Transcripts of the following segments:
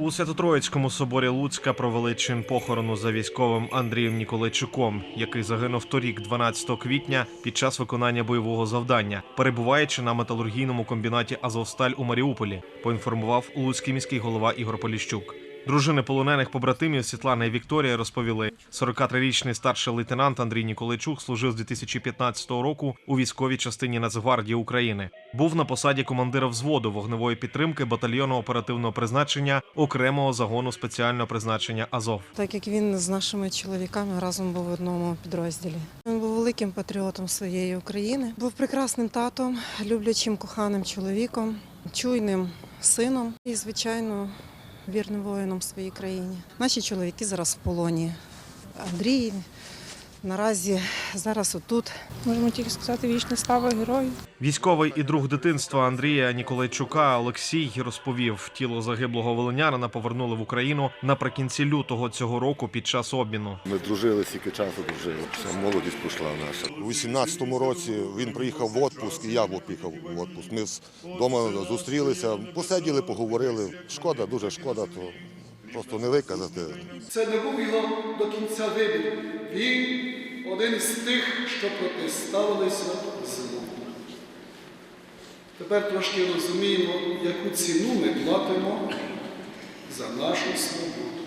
У Свято-Троїцькому соборі Луцька провели чин похорону за військовим Андрієм Ніколайчуком, який загинув торік, 12 квітня, під час виконання бойового завдання, перебуваючи на металургійному комбінаті Азовсталь у Маріуполі. Поінформував луцький міський голова Ігор Поліщук. Дружини полонених побратимів Світлана і Вікторія розповіли, 43-річний старший лейтенант Андрій Ніколайчук служив з 2015 року у військовій частині Нацгвардії України. Був на посаді командира взводу вогневої підтримки батальйону оперативного призначення окремого загону спеціального призначення Азов. Так як він з нашими чоловіками разом був в одному підрозділі. Він був великим патріотом своєї України, був прекрасним татом, люблячим коханим чоловіком, чуйним сином і, звичайно, вірним воїном своїй країні. Наші чоловіки зараз в полоні. Андрій наразі зараз отут. Можемо тільки сказати вічна слава герою. Військовий і друг дитинства Андрія Ніколайчука Олексій розповів, тіло загиблого волинянина повернули в Україну наприкінці лютого цього року під час обміну. Ми дружили стільки часу, дружили. Вся молодість пішла наша. У 18-му році він приїхав в відпуск, і я був поїхав в відпуск. Ми вдома зустрілися, посиділи, поговорили. Шкода, дуже шкода, то просто не виказати. Це не був його до кінця вибір. Він один з тих, що протиставилися злу. Тепер трошки розуміємо, яку ціну ми платимо за нашу свободу.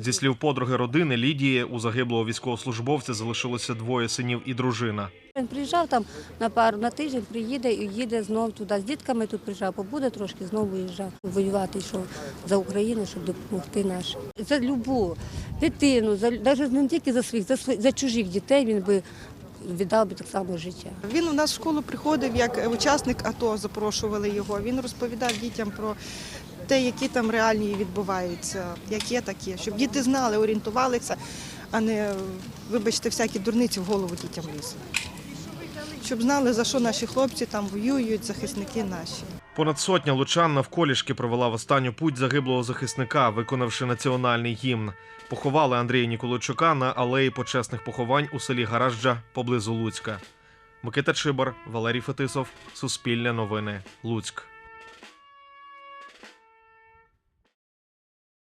Зі слів подруги родини Лідії, у загиблого військовослужбовця залишилося двоє синів і дружина. Він приїжджав там на пару на тиждень, приїде і їде знов туди. З дітками тут приїжджав, побуде трошки, знову виїжджав. Воювати йшов за Україну, щоб допомогти нашим. За любу дитину, за навіть не тільки за своїх, за свої- за чужих дітей він би віддав би так само життя. Він у нас в школу приходив як учасник АТО, запрошували його. Він розповідав дітям про те, які там реалії відбуваються, як є, так є, щоб діти знали, орієнтувалися, а не, вибачте, всякі дурниці в голову дітям лізли. Щоб знали, за що наші хлопці там воюють, захисники наші. Понад сотня лучан навколішки провела в останню путь загиблого захисника, виконавши національний гімн. Поховали Андрія Ніколайчука на алеї почесних поховань у селі Гаражджа поблизу Луцька. Микита Чибар, Валерій Фетисов, Суспільне новини, Луцьк.